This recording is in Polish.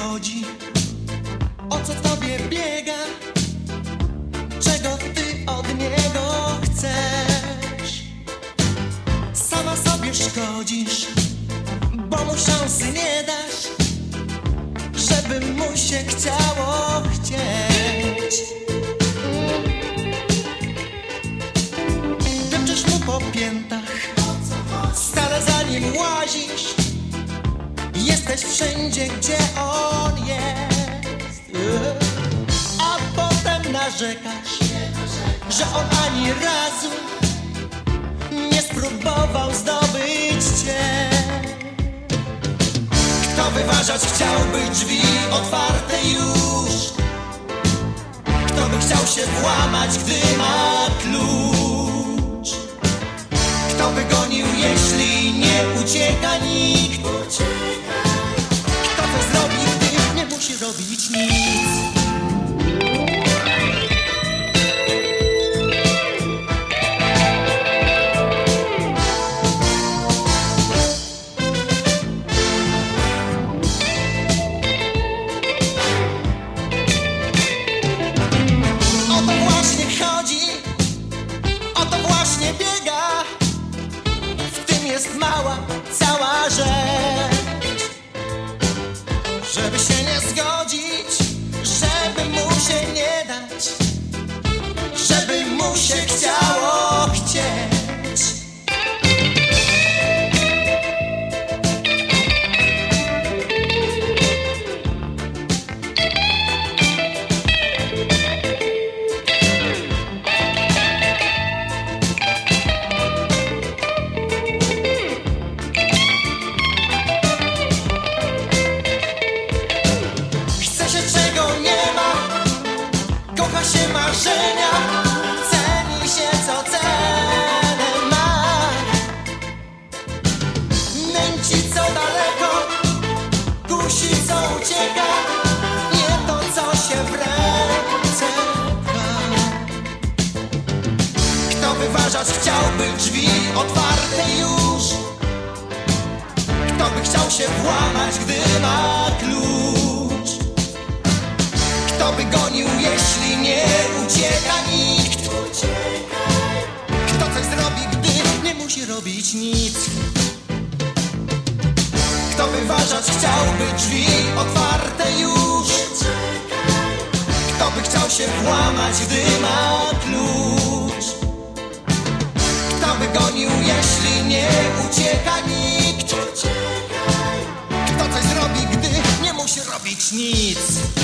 chodzi? O co tobie biega? Czego ty od niego chcesz? Sama sobie szkodzisz, bo mu szansy nie dasz, żeby mu się chciało chcieć. Depczesz mu po piętach, stale za nim łazisz jesteś wszędzie, gdzie on jest. A potem narzekasz, że on ani razu nie spróbował zdobyć cię. Kto wyważać chciałby drzwi otwarte już? Kto by chciał się włamać, gdy ma klucz? Jest mała, cała rzecz. Żeby się nie zgodzić, otwarte już? Kto by chciał się włamać, gdy ma klucz? Kto by gonił, jeśli nie ucieka nikt? Kto coś zrobi, gdy nie musi robić nic? Kto wyważać chciałby drzwi otwarte już? Kto by chciał się włamać, gdy ma klucz? Gonił, jeśli nie ucieka nikt? Kto coś zrobi, gdy nie musi robić nic?